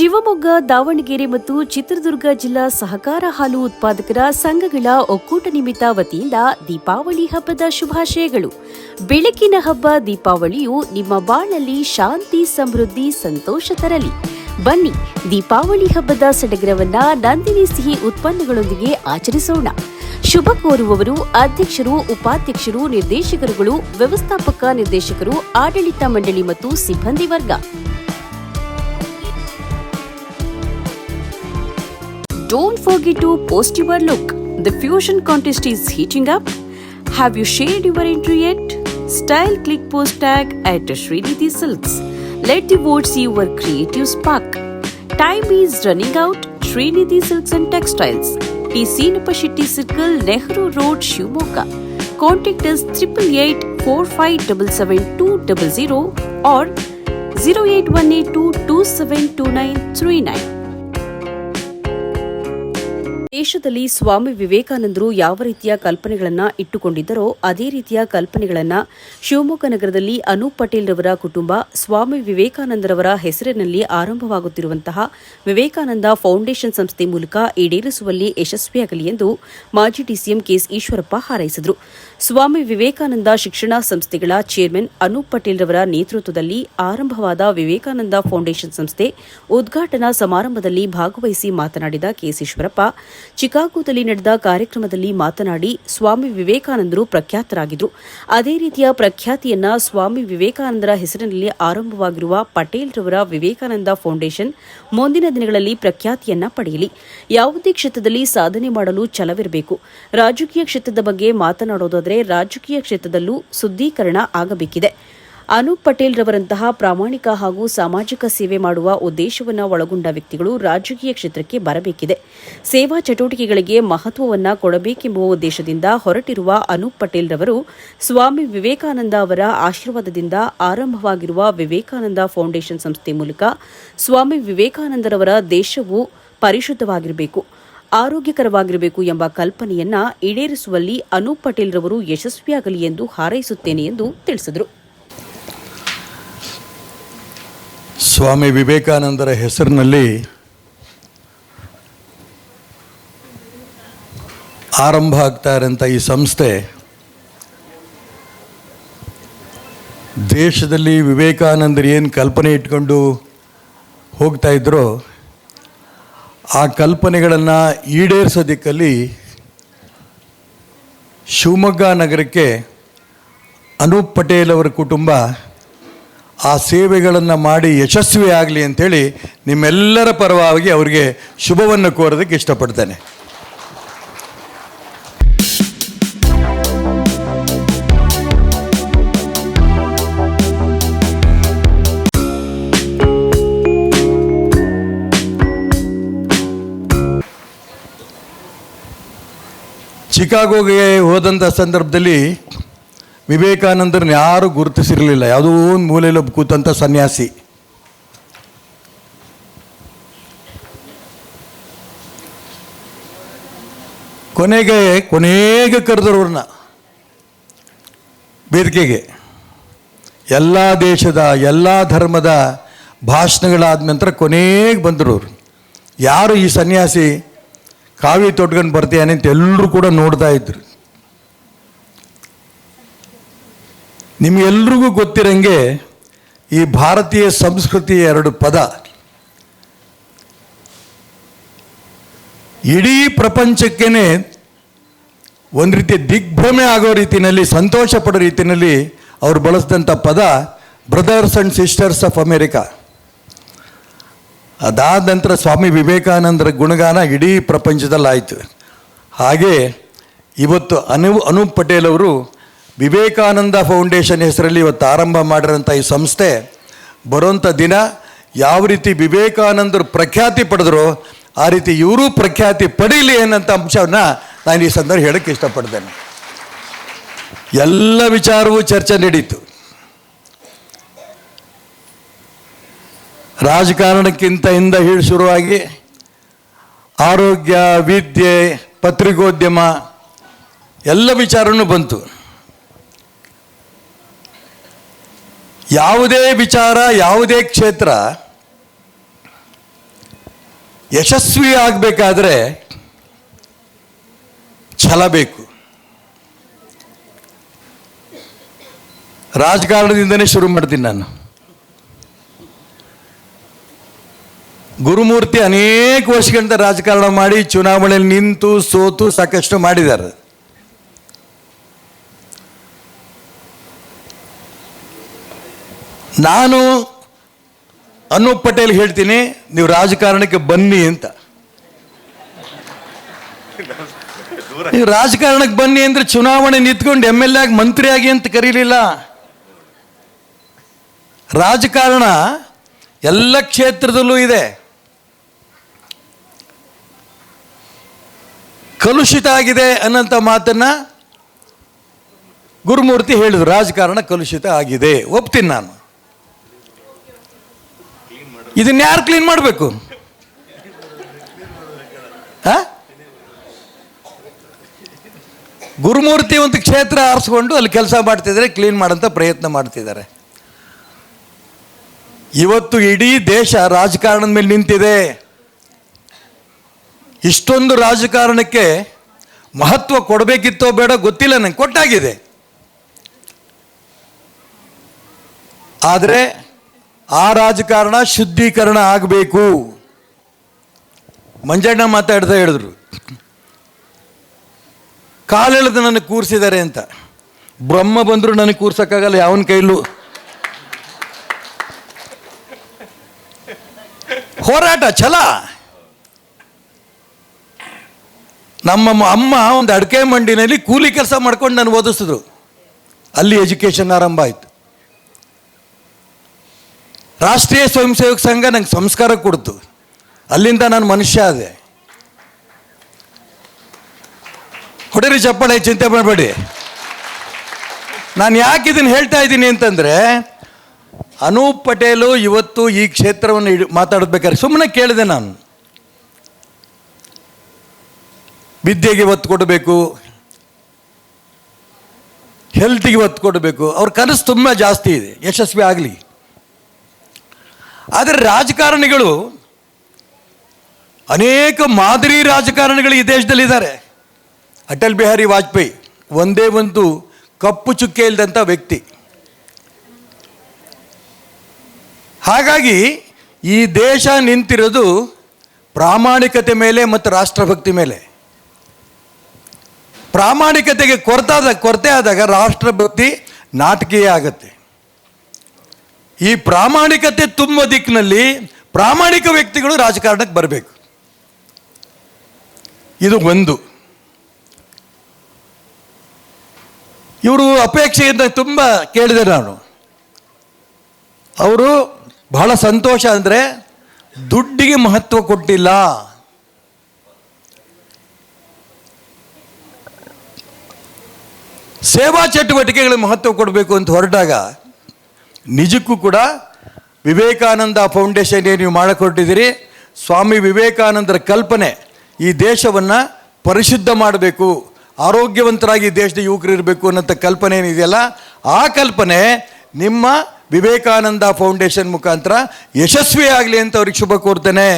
ಶಿವಮೊಗ್ಗ, ದಾವಣಗೆರೆ ಮತ್ತು ಚಿತ್ರದುರ್ಗ ಜಿಲ್ಲಾ ಸಹಕಾರ ಹಾಲು ಉತ್ಪಾದಕರ ಸಂಘಗಳ ಒಕ್ಕೂಟ ನಿಮಿತ್ತ ವತಿಯಿಂದ ದೀಪಾವಳಿ ಹಬ್ಬದ ಶುಭಾಶಯಗಳು. ಬೆಳಕಿನ ಹಬ್ಬ ದೀಪಾವಳಿಯು ನಿಮ್ಮ ಬಾಳಲ್ಲಿ ಶಾಂತಿ, ಸಮೃದ್ಧಿ, ಸಂತೋಷ ತರಲಿ. ಬನ್ನಿ, ದೀಪಾವಳಿ ಹಬ್ಬದ ಸಡಗರವನ್ನ ನಂದಿನಿ ಸಿಹಿ ಉತ್ಪನ್ನಗಳೊಂದಿಗೆ ಆಚರಿಸೋಣ. ಶುಭ ಕೋರುವವರು ಅಧ್ಯಕ್ಷರು, ಉಪಾಧ್ಯಕ್ಷರು, ನಿರ್ದೇಶಕರುಗಳು, ವ್ಯವಸ್ಥಾಪಕ ನಿರ್ದೇಶಕರು, ಆಡಳಿತ ಮಂಡಳಿ ಮತ್ತು ಸಿಬ್ಬಂದಿ ವರ್ಗ. Don't forget to post your look. The fusion contest is heating up. Have you shared your entry yet? Style click post tag at Srinidhi Silks. Let the votes see your creative spark. Time is running out. Srinidhi Silks and Textiles. T. Sinapashitti Circle, Nehru Road, Shimoga. Contact us 888 4577 or 08182 272939. ದೇಶದಲ್ಲಿ ಸ್ವಾಮಿ ವಿವೇಕಾನಂದರು ಯಾವ ರೀತಿಯ ಕಲ್ಪನೆಗಳನ್ನು ಇಟ್ಟುಕೊಂಡಿದ್ದರೋ ಅದೇ ರೀತಿಯ ಕಲ್ಪನೆಗಳನ್ನು ಶಿವಮೊಗ್ಗ ನಗರದಲ್ಲಿ ಅನೂಪ್ ಪಟೇಲ್ ರವರ ಕುಟುಂಬ, ಸ್ವಾಮಿ ವಿವೇಕಾನಂದರವರ ಹೆಸರಿನಲ್ಲಿ ಆರಂಭವಾಗುತ್ತಿರುವಂತಹ ವಿವೇಕಾನಂದ ಫೌಂಡೇಶನ್ ಸಂಸ್ಥೆ ಮೂಲಕ ಈಡೇರಿಸುವಲ್ಲಿ ಯಶಸ್ವಿಯಾಗಲಿ ಎಂದು ಮಾಜಿ ಡಿಸಿಎಂ ಕೆಎಸ್ ಈಶ್ವರಪ್ಪ ಹಾರೈಸಿದರು. ಸ್ವಾಮಿ ವಿವೇಕಾನಂದ ಶಿಕ್ಷಣ ಸಂಸ್ಥೆಗಳ ಚೇರ್ಮನ್ ಅನೂಪ್ ಪಟೇಲ್ ರವರ ನೇತೃತ್ವದಲ್ಲಿ ಆರಂಭವಾದ ವಿವೇಕಾನಂದ ಫೌಂಡೇಶನ್ ಸಂಸ್ಥೆ ಉದ್ಘಾಟನಾ ಸಮಾರಂಭದಲ್ಲಿ ಭಾಗವಹಿಸಿ ಮಾತನಾಡಿದ ಕೆಎಸ್ ಈಶ್ವರಪ್ಪ ಚಿಕಾಗೋದಲ್ಲಿ ನಡೆದ ಕಾರ್ಯಕ್ರಮದಲ್ಲಿ ಮಾತನಾಡಿ ಸ್ವಾಮಿ ವಿವೇಕಾನಂದರು ಪ್ರಖ್ಯಾತರಾಗಿದ್ದರು ಅದೇ ರೀತಿಯ ಪ್ರಖ್ಯಾತಿಯನ್ನ ಸ್ವಾಮಿ ವಿವೇಕಾನಂದರ ಹೆಸರಿನಲ್ಲಿ ಆರಂಭವಾಗಿರುವ ಪಟೇಲ್ ರವರ ವಿವೇಕಾನಂದ ಫೌಂಡೇಶನ್ ಮುಂದಿನ ದಿನಗಳಲ್ಲಿ ಪ್ರಖ್ಯಾತಿಯನ್ನ ಪಡೆಯಲಿ. ಯಾವುದೇ ಕ್ಷೇತ್ರದಲ್ಲಿ ಸಾಧನೆ ಮಾಡಲು ಛಲವಿರಬೇಕು. ರಾಜಕೀಯ ಕ್ಷೇತ್ರದ ಬಗ್ಗೆ ಮಾತನಾಡೋದಾದರೆ ರಾಜಕೀಯ ಕ್ಷೇತ್ರದಲ್ಲೂ ಸುದ್ದೀಕರಣ ಆಗಬೇಕಿದೆ. ಅನೂಪ್ ಪಟೇಲ್ ರವರಂತಹ ಪ್ರಾಮಾಣಿಕ ಹಾಗೂ ಸಾಮಾಜಿಕ ಸೇವೆ ಮಾಡುವ ಉದ್ದೇಶವನ್ನು ಒಳಗೊಂಡ ವ್ಯಕ್ತಿಗಳು ರಾಜಕೀಯ ಕ್ಷೇತ್ರಕ್ಕೆ ಬರಬೇಕಿದೆ. ಸೇವಾ ಚಟುವಟಿಕೆಗಳಿಗೆ ಮಹತ್ವವನ್ನ ಕೊಡಬೇಕೆಂಬುವ ಉದ್ದೇಶದಿಂದ ಹೊರಟಿರುವ ಅನೂಪ್ ಪಟೇಲ್ ರವರು ಸ್ವಾಮಿ ವಿವೇಕಾನಂದ ಅವರ ಆಶೀರ್ವಾದದಿಂದ ಆರಂಭವಾಗಿರುವ ವಿವೇಕಾನಂದ ಫೌಂಡೇಶನ್ ಸಂಸ್ಥೆ ಮೂಲಕ ಸ್ವಾಮಿ ವಿವೇಕಾನಂದರವರ ದೇಶವು ಪರಿಶುದ್ಧವಾಗಿರಬೇಕು, ಆರೋಗ್ಯಕರವಾಗಿರಬೇಕು ಎಂಬ ಕಲ್ಪನೆಯನ್ನ ಈಡೇರಿಸುವಲ್ಲಿ ಅನೂಪ್ ಪಟೇಲ್ ರವರು ಯಶಸ್ವಿಯಾಗಲಿ ಎಂದು ಹಾರೈಸುತ್ತೇನೆ ಎಂದು ತಿಳಿಸಿದರು. ಸ್ವಾಮಿ ವಿವೇಕಾನಂದರ ಹೆಸರಿನಲ್ಲಿ ಆರಂಭ ಆಗ್ತಾ ಇರೋಂಥ ಈ ಸಂಸ್ಥೆ ದೇಶದಲ್ಲಿ ವಿವೇಕಾನಂದರು ಏನು ಕಲ್ಪನೆ ಇಟ್ಕೊಂಡು ಹೋಗ್ತಾ ಇದ್ರೋ ಆ ಕಲ್ಪನೆಗಳನ್ನು ಈಡೇರಿಸೋದಕ್ಕಲ್ಲಿ ಶಿವಮೊಗ್ಗ ನಗರಕ್ಕೆ ಅನೂಪ್ ಪಟೇಲ್ ಅವರ ಕುಟುಂಬ ಆ ಸೇವೆಗಳನ್ನು ಮಾಡಿ ಯಶಸ್ವಿ ಆಗಲಿ ಅಂಥೇಳಿ ನಿಮ್ಮೆಲ್ಲರ ಪರವಾಗಿ ಅವರಿಗೆ ಶುಭವನ್ನು ಕೋರೋದಕ್ಕೆ ಇಷ್ಟಪಡ್ತೇನೆ. ಚಿಕಾಗೋಗೆ ಹೋದಂಥ ಸಂದರ್ಭದಲ್ಲಿ ವಿವೇಕಾನಂದರನ್ನ ಯಾರೂ ಗುರುತಿಸಿರಲಿಲ್ಲ. ಯಾವುದೋ ಒಂದು ಮೂಲೆಯಲ್ಲಿ ಕೂತಂಥ ಸನ್ಯಾಸಿ. ಕೊನೆಗೆ ಕೊನೆಗೆ ಕರೆದವ್ರನ್ನ ಬೇದಿಕೆಗೆ ಎಲ್ಲ ದೇಶದ, ಎಲ್ಲ ಧರ್ಮದ ಭಾಷಣಗಳಾದ ನಂತರ ಕೊನೆಗೆ ಬಂದರು ಅವರು. ಯಾರು ಈ ಸನ್ಯಾಸಿ, ಕಾವಿ ತೊಟ್ಕೊಂಡು ಬರ್ತೀಯಾನೆ ಅಂತ ಎಲ್ಲರೂ ಕೂಡ ನೋಡ್ತಾ ಇದ್ರು. ನಿಮಗೆಲ್ರಿಗೂ ಗೊತ್ತಿರಂಗೆ ಈ ಭಾರತೀಯ ಸಂಸ್ಕೃತಿಯ ಎರಡು ಪದ. ಇಡೀ ಪ್ರಪಂಚಕ್ಕೇ ಒಂದು ರೀತಿ ದಿಗ್ಭ್ರಮೆ ಆಗೋ ರೀತಿಯಲ್ಲಿ ಸಂತೋಷ ಪಡೋ ರೀತಿಯಲ್ಲಿ ಅವರು ಬಳಸಿದಂಥ ಪದ brothers and sisters of America ಅದಾದ ನಂತರ ಸ್ವಾಮಿ ವಿವೇಕಾನಂದರ ಗುಣಗಾನ ಇಡೀ ಪ್ರಪಂಚದಲ್ಲಾಯಿತು. ಹಾಗೆ ಇವತ್ತು ಅನು ಅನೂಪ್ ಪಟೇಲ್ ಅವರು ವಿವೇಕಾನಂದ ಫೌಂಡೇಶನ್ ಹೆಸರಲ್ಲಿ ಇವತ್ತು ಆರಂಭ ಮಾಡಿರೋಂಥ ಈ ಸಂಸ್ಥೆ ಬರುವಂಥ ದಿನ ಯಾವ ರೀತಿ ವಿವೇಕಾನಂದರು ಪ್ರಖ್ಯಾತಿ ಪಡೆದ್ರು, ಆ ರೀತಿ ಇವರು ಪ್ರಖ್ಯಾತಿ ಪಡೀಲಿ ಅನ್ನೋಂಥ ಅಂಶವನ್ನು ನಾನು ಈ ಸಂದರ್ಭ ಹೇಳೋಕ್ಕೆ ಇಷ್ಟಪಡ್ತೇನೆ. ಎಲ್ಲ ವಿಚಾರವೂ ಚರ್ಚೆ ನಡೀತು. ರಾಜಕಾರಣಕ್ಕಿಂತ ಹಿಂದೆ ಹೇಳಿ ಶುರುವಾಗಿ ಆರೋಗ್ಯ, ವಿದ್ಯೆ, ಪತ್ರಿಕೋದ್ಯಮ ಎಲ್ಲ ವಿಚಾರನೂ ಬಂತು. ಯಾವುದೇ ವಿಚಾರ, ಯಾವುದೇ ಕ್ಷೇತ್ರ ಯಶಸ್ವಿ ಆಗಬೇಕಾದ್ರೆ ಛಲ ಬೇಕು. ರಾಜಕಾರಣದಿಂದನೇ ಶುರು ಮಾಡ್ತೀನಿ ನಾನು. ಗುರುಮೂರ್ತಿ ಅನೇಕ ವರ್ಷಗಳಿಂದ ರಾಜಕಾರಣ ಮಾಡಿ ಚುನಾವಣೆಯಲ್ಲಿ ನಿಂತು ಸೋತು ಸಾಕಷ್ಟು ಮಾಡಿದ್ದಾರೆ. ನಾನು ಅನು ಪಟೇಲ್ ಹೇಳ್ತೀನಿ, ನೀವು ರಾಜಕಾರಣಕ್ಕೆ ಬನ್ನಿ ಅಂತ. ನೀವು ರಾಜಕಾರಣಕ್ಕೆ ಬನ್ನಿ ಅಂದ್ರೆ ಚುನಾವಣೆ ನಿಂತ್ಕೊಂಡು ಎಂ ಎಲ್ ಎ ಆಗಿ ಮಂತ್ರಿ ಆಗಿ ಅಂತ ಕರೀಲಿಲ್ಲ. ರಾಜಕಾರಣ ಎಲ್ಲ ಕ್ಷೇತ್ರದಲ್ಲೂ ಇದೆ. ಕಲುಷಿತ ಆಗಿದೆ ಅನ್ನೋಂಥ ಮಾತನ್ನ ಗುರುಮೂರ್ತಿ ಹೇಳಿದ್ರು, ರಾಜಕಾರಣ ಕಲುಷಿತ ಆಗಿದೆ. ಒಪ್ತೀನಿ ನಾನು. ಇದನ್ನ ಯಾರು ಕ್ಲೀನ್ ಮಾಡಬೇಕು? ಗುರುಮೂರ್ತಿ ಒಂದು ಕ್ಷೇತ್ರ ಆರಿಸ್ಕೊಂಡು ಅಲ್ಲಿ ಕೆಲಸ ಮಾಡ್ತಿದ್ದಾರೆ ಕ್ಲೀನ್ ಮಾಡೋಂಥ ಪ್ರಯತ್ನ ಮಾಡ್ತಿದ್ದಾರೆ. ಇವತ್ತು ಇಡೀ ದೇಶ ರಾಜಕಾರಣದ ಮೇಲೆ ನಿಂತಿದೆ. ಇಷ್ಟೊಂದು ರಾಜಕಾರಣಕ್ಕೆ ಮಹತ್ವ ಕೊಡಬೇಕಿತ್ತೋ ಬೇಡ ಗೊತ್ತಿಲ್ಲ ನಂಗೆ, ಕೊಟ್ಟಾಗಿದೆ. ಆದರೆ ಆ ರಾಜಕಾರಣ ಶುದ್ಧೀಕರಣ ಆಗಬೇಕು. ಮಂಜಣ್ಣ ಮಾತಾಡ್ತಾ ಹೇಳಿದ್ರು. ಕಾಲೆಳೆದು ನನಗೆ ಕೂರಿಸಿದ್ದಾರೆ ಅಂತ. ಬ್ರಹ್ಮ ಬಂದರೂ ನನಗೆ ಕೂರ್ಸೋಕ್ಕಾಗಲ್ಲ, ಯಾವನ ಕೈಲೂ. ಹೋರಾಟ, ಛಲ. ನಮ್ಮ ಅಮ್ಮ ಒಂದು ಅಡಕೆ ಮಂಡಿನಲ್ಲಿ ಕೂಲಿ ಕೆಲಸ ಮಾಡ್ಕೊಂಡು ನಾನು ಓದಿಸಿದ್ರು ಅಲ್ಲಿ ಎಜುಕೇಷನ್ ಆರಂಭ ಆಯಿತು. ರಾಷ್ಟ್ರೀಯ ಸ್ವಯಂ ಸೇವಕ ಸಂಘ ನಂಗೆ ಸಂಸ್ಕಾರ ಕೊಡ್ತು. ಅಲ್ಲಿಂದ ನಾನು ಮನುಷ್ಯ ಆದೆ. ಹೊಡೀರಿ ಚಪ್ಪಾಳೆ, ಚಿಂತೆ ಮಾಡಬೇಡಿ. ನಾನು ಯಾಕೆ ಇದನ್ನು ಹೇಳ್ತಾ ಇದ್ದೀನಿ ಅಂತಂದರೆ, ಅನೂಪ್ ಪಟೇಲು ಇವತ್ತು ಈ ಕ್ಷೇತ್ರವನ್ನು ಮಾತಾಡಬೇಕಾದ್ರೆ ಸುಮ್ಮನೆ ಕೇಳಿದೆ ನಾನು. ವಿದ್ಯೆಗೆ ಒತ್ತು ಕೊಡಬೇಕು. ಹೆಲ್ತಿಗೆ ಒತ್ತು ಕೊಡಬೇಕು. ಅವ್ರ ಕನಸು ತುಂಬ ಜಾಸ್ತಿ ಇದೆ. ಯಶಸ್ವಿ ಆಗಲಿ. ಆದರೆ ರಾಜಕಾರಣಿಗಳು, ಅನೇಕ ಮಾದರಿ ರಾಜಕಾರಣಿಗಳು ಈ ದೇಶದಲ್ಲಿದ್ದಾರೆ. ಅಟಲ್ ಬಿಹಾರಿ ವಾಜಪೇಯಿ ಒಂದೇ ಒಂದು ಕಪ್ಪು ಚುಕ್ಕೆ ಇಲ್ಲದಂಥ ವ್ಯಕ್ತಿ. ಹಾಗಾಗಿ ಈ ದೇಶ ನಿಂತಿರೋದು ಪ್ರಾಮಾಣಿಕತೆ ಮೇಲೆ ಮತ್ತು ರಾಷ್ಟ್ರಭಕ್ತಿ ಮೇಲೆ. ಪ್ರಾಮಾಣಿಕತೆಗೆ ಕೊರತಾದ ಕೊರತೆ ಆದಾಗ ರಾಷ್ಟ್ರಭಕ್ತಿ ನಾಟಕೀಯ ಆಗುತ್ತೆ. ಈ ಪ್ರಾಮಾಣಿಕತೆ ತುಂಬ ದಿಕ್ಕಿನಲ್ಲಿ ಪ್ರಾಮಾಣಿಕ ವ್ಯಕ್ತಿಗಳು ರಾಜಕಾರಣಕ್ಕೆ ಬರಬೇಕು. ಇದು ಒಂದು. ಇವರು ಅಪೇಕ್ಷೆಯಿಂದ ತುಂಬ ಕೇಳಿದೆ ನಾನು. ಅವರು ಬಹಳ ಸಂತೋಷ ಅಂದರೆ ದುಡ್ಡಿಗೆ ಮಹತ್ವ ಕೊಟ್ಟಿಲ್ಲ. ಸೇವಾ ಚಟುವಟಿಕೆಗಳಿಗೆ ಮಹತ್ವ ಕೊಡಬೇಕು ಅಂತ ಹೊರಟಾಗ ನಿಜಕ್ಕೂ ಕೂಡ ವಿವೇಕಾನಂದ ಫೌಂಡೇಶನ್ ಏನು ನೀವು ಮಾಡಿಕೊಟ್ಟಿದ್ದೀರಿ? ಸ್ವಾಮಿ ವಿವೇಕಾನಂದರ ಕಲ್ಪನೆ ಈ ದೇಶವನ್ನು ಪರಿಶುದ್ಧ ಮಾಡಬೇಕು, ಆರೋಗ್ಯವಂತರಾಗಿ ದೇಶದ ಯುವಕರು ಇರಬೇಕು ಅನ್ನೋಂಥ ಕಲ್ಪನೆ ಏನಿದೆಯಲ್ಲ, ಆ ಕಲ್ಪನೆ ನಿಮ್ಮ ವಿವೇಕಾನಂದ ಫೌಂಡೇಶನ್ ಮುಖಾಂತರ ಯಶಸ್ವಿಯಾಗಲಿ ಅಂತ ಅವ್ರಿಗೆ ಶುಭ ಕೋರ್ತೇನೆ.